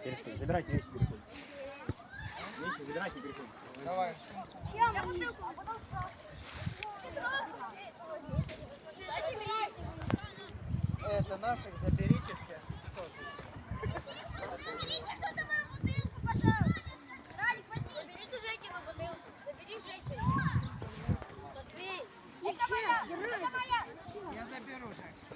переходим. Забирайте вещи, переходим. Вещи забирайте, переходим. Давай. Я бутылку, а потом Это наших заберите все. Заберите кто-то мою бутылку, пожалуйста. Радик, возьми. Заберите Жекину бутылку. Забери Жекину. Это моя. Это моя. Я заберу, Жек.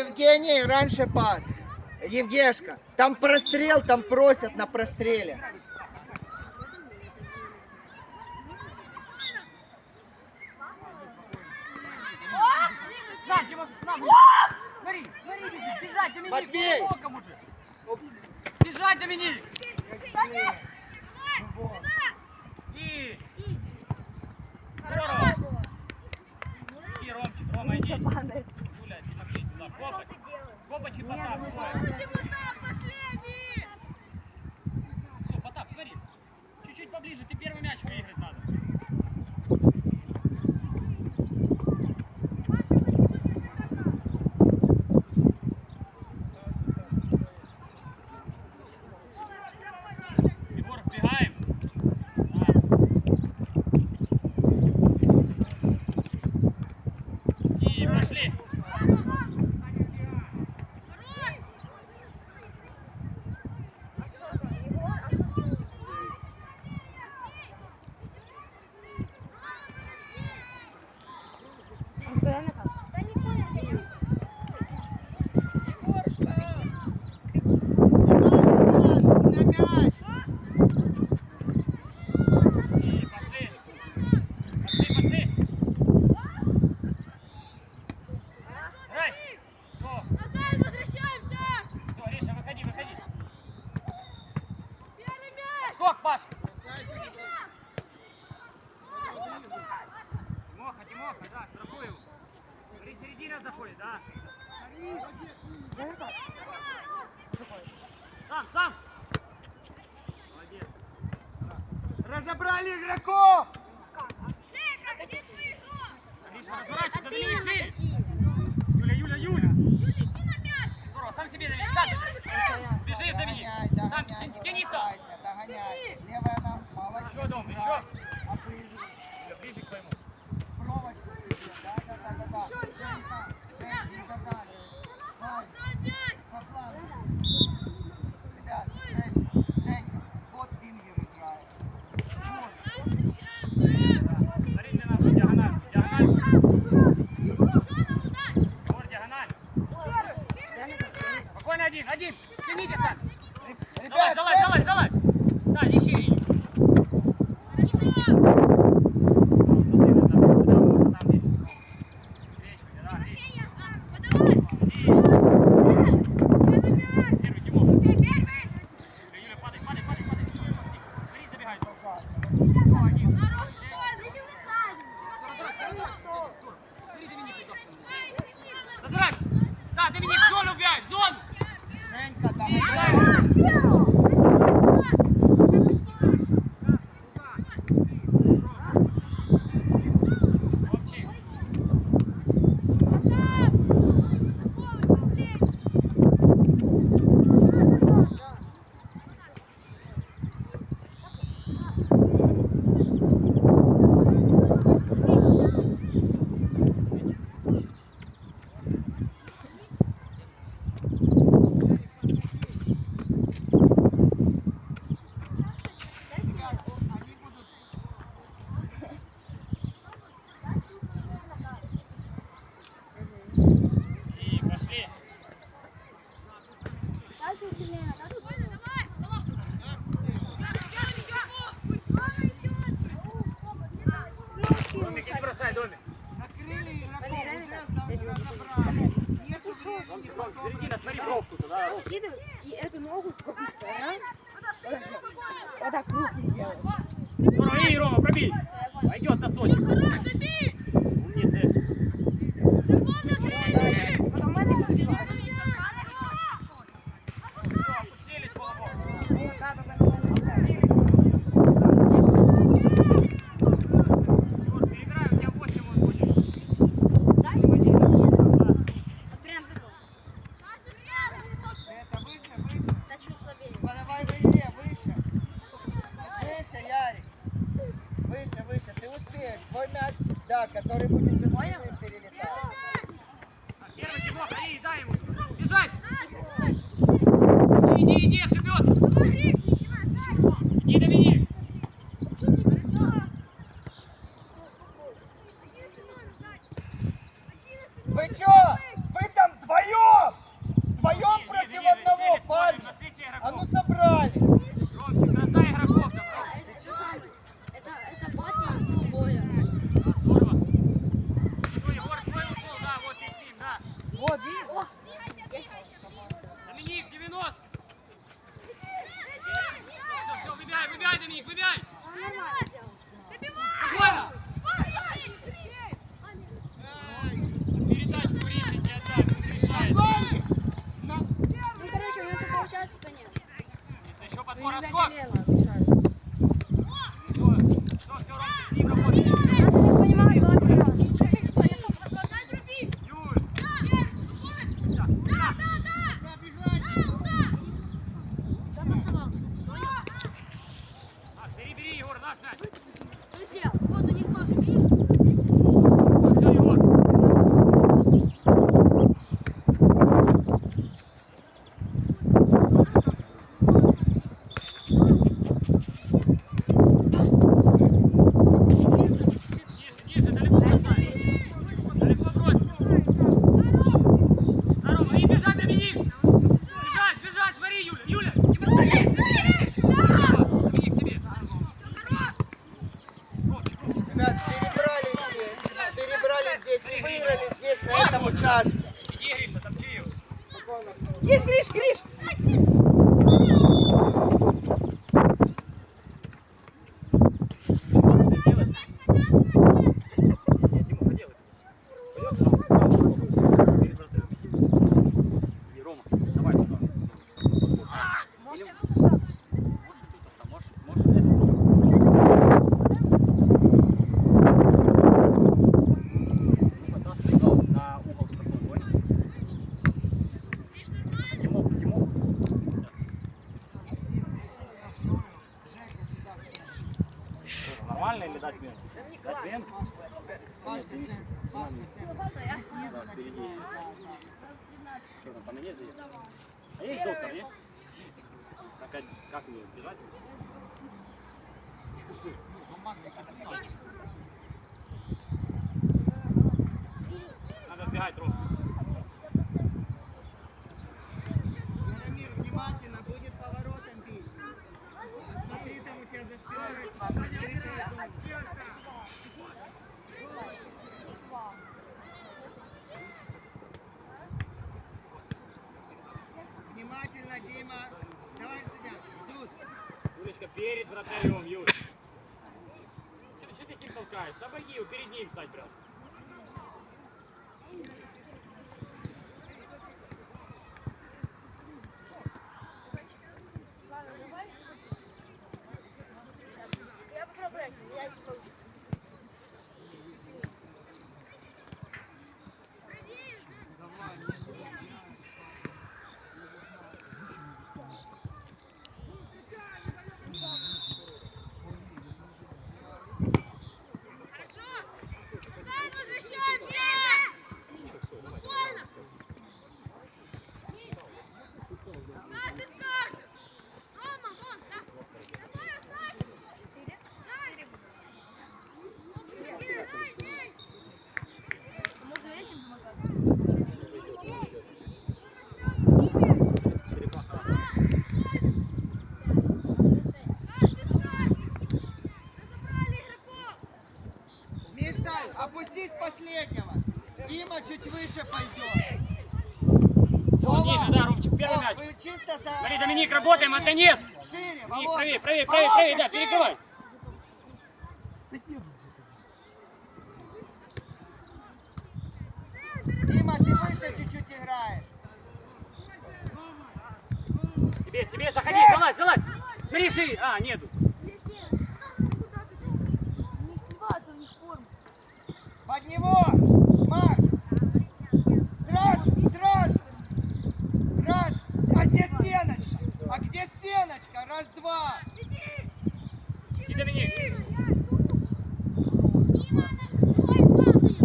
Евгений раньше пас. Евгешка, там прострел, там просят на простреле. Бежать, Доминик! Бежать, Доминик! Ромчик, Рома, иди! Копач. Копач и Потап. Копач и Потап, пошли они! Все, Потап, смотри. Чуть-чуть поближе, ты первый мяч выиграть надо. guys. Разбирайся! Да, Доминик, в зону бей, в зону! Женька, там! Да, который будет со спины 变了。Нормально или дать смену? Дать смену? Нет, синий. Да, впереди. Что там, поменять заедет? А есть доктор, нет? А как его, бежать? Надо отбегать, Ром. Яромир, внимательно, будет поворотом бить. Смотри, там у тебя за спиной открытая зона. Внимательно, Дима. Давай сюда, ждут. Юлечка, перед вратарем, Юль. Что ты с ним толкаешь? Его, перед ним встать прям. Последнего. Дима чуть выше пойдет. Все, ниже, да, Ромчик, первый мяч. Вы чисто со... Смотри, Доминик, работаем, а конец. Шире, Доминик, Володя. правее, правее, правее, правее, да, шире. перекрывай. Дима, ты выше чуть-чуть играешь. Себе, себе, заходи, залазь, залазь. Нарежи. А, нету. Не сливаться у них форму. Под него! Марк! Сразу, сразу! Раз! А где стеночка? А где стеночка? Раз, два! И Доминик. Далее!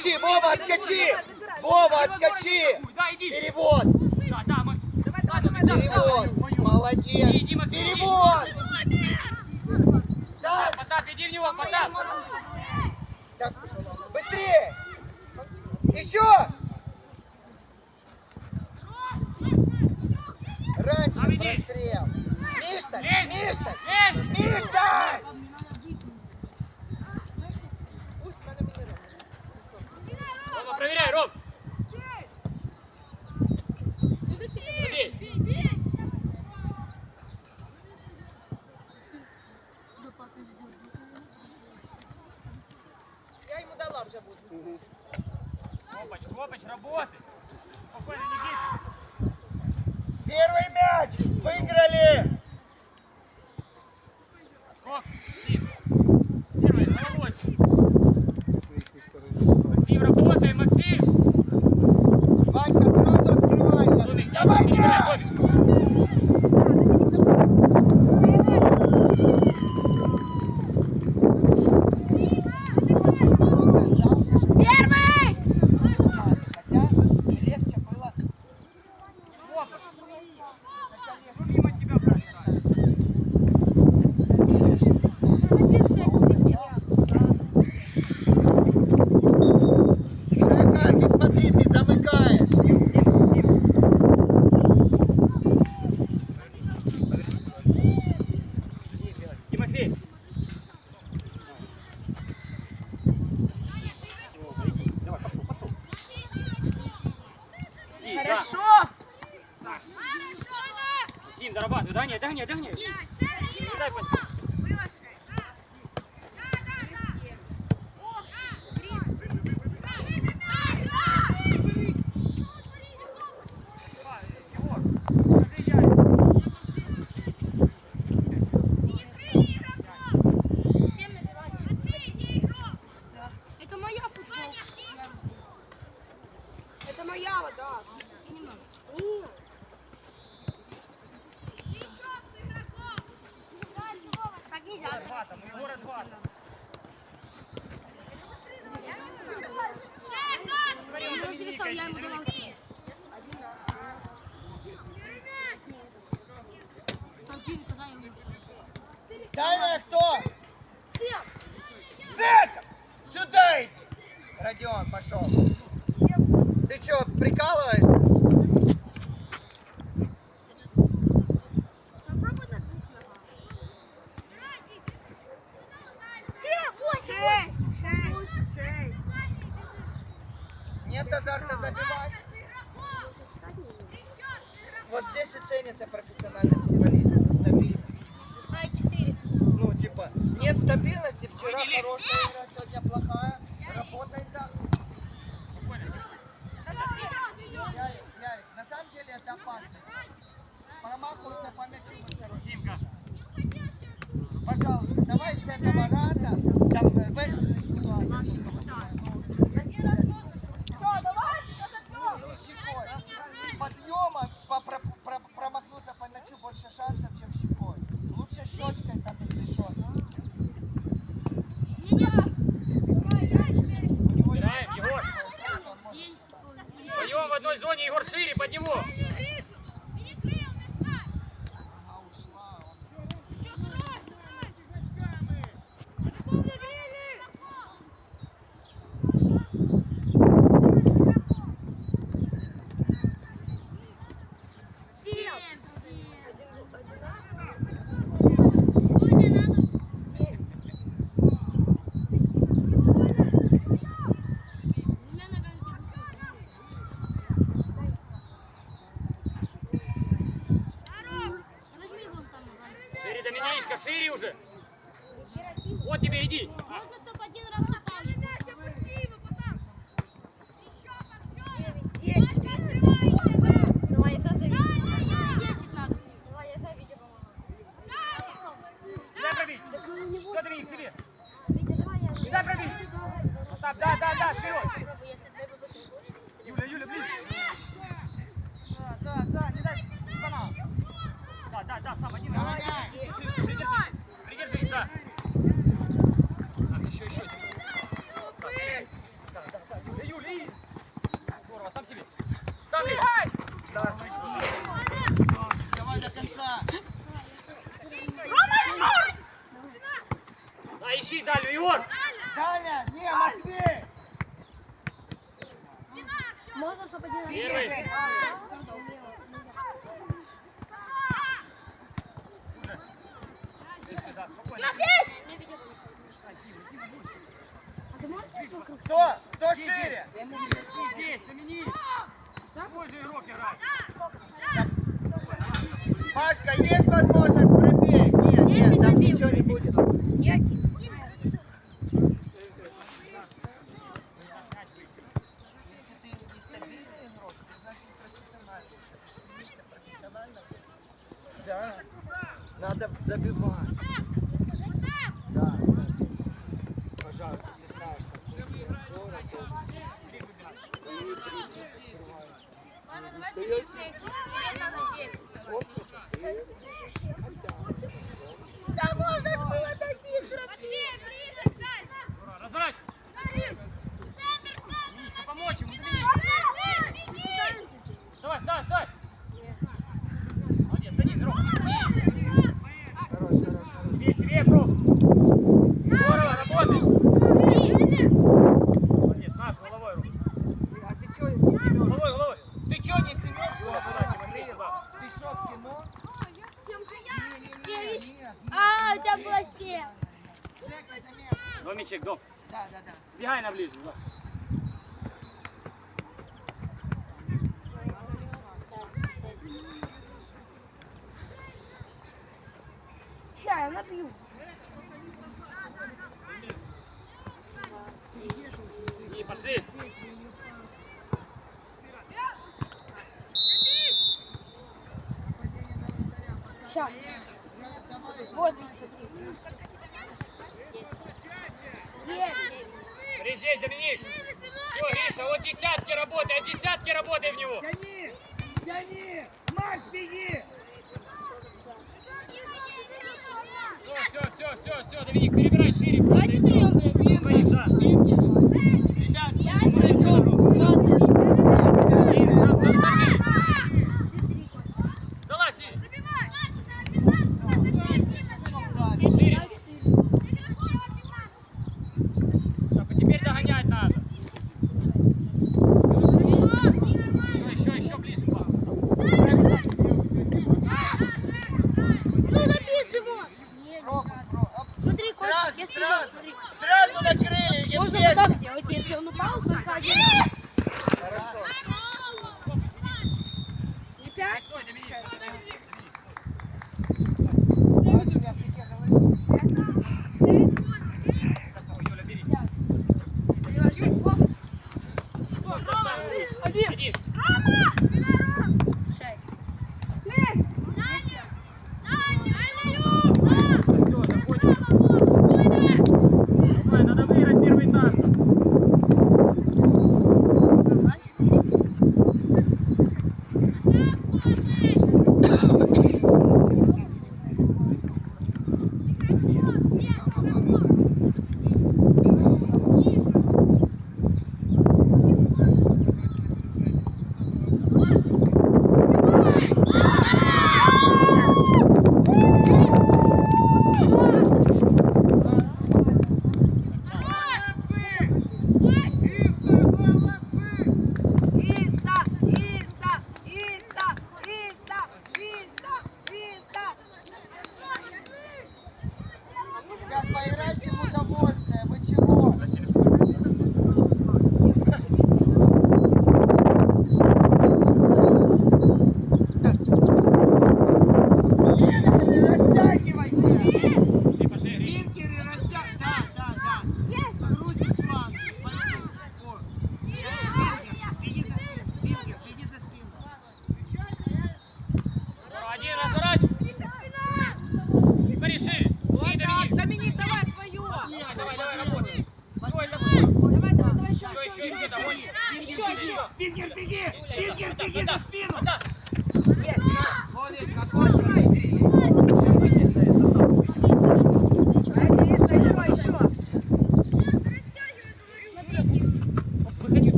Отскочи, Вова, отскочи! Вова, отскочи! Перевод! Перевод! Молодец! Перевод! Да, Потап, иди в него, Потап. Быстрее! Еще! Раньше прострел! Мишта! Мишта! Мишта! Рома, проверяй, Ром. Я ему дала вже буду. Хлопач, хлопач, работай. Спокойно, не. Первый мяч! Выиграли! Скок, Максим. Первый, головой. Своих не сторонись. Максим, работай, Максим. Ванька, сразу открывайся! Домик, Давай перебирай, мяч! Домик. Первый! Хотя легче было. Что мимо тебя пролетает? Жека, ты смотри, ты замыкаешь. Тимофей. Давай, пошел, пошел. И, да. Хорошо! Саш. Максим, зарабатывай, догоняй, догоняй, догоняй. Дай под- Дальняя кто? Сет! Сюда иди! Родион, пошел. Ты что, прикалываешься? 24 раза, там весь шире уже. Вот тебе иди. Можно, чтобы один раз Oh. Забивай. Да, Пожалуйста, ты знаешь, что функция флора тоже существует. Да можно ж было добить, Разбирайся! Да, да, да. Збігай на ближню. Ща, я наб'ю. Не, пошли. Сейчас. Вот, смотри. Здесь, Доминик! Все, Риша, вот десятки работы, от а десятки работы в него! Тяни! Тяни! Марк, беги! Все, все, все, все, все, Доминик, перебирай шире. Давайте зрем, блядь. Ребят, я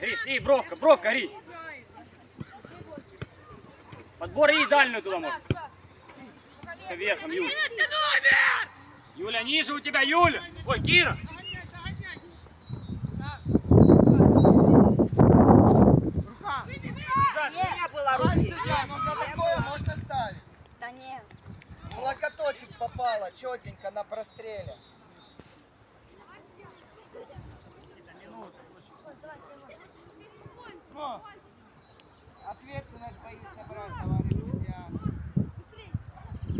Гриш, и бровка, бровка, гори. Подбор и дальнюю туда может. Верхом, Юля. Юля, ниже у тебя, Юля. Ой, Кира. Да нет. Молокоточек попала, четенько на простреле. Ну, ответственность боится брать, товарищ судья.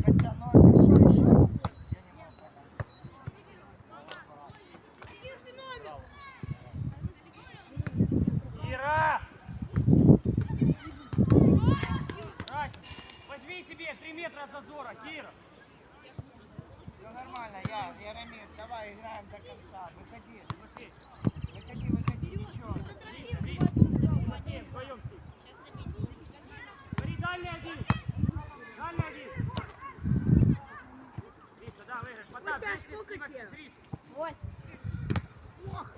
Хотя, ну, это еще? Я не могу сказать. Ира! Возьми себе три метра зазора, Кира. Все нормально, я, я Яромир, давай играем до конца. Выходи, выходи, выходи, выходи, ничего. Вася, сколько тебе? Восемь. Ох!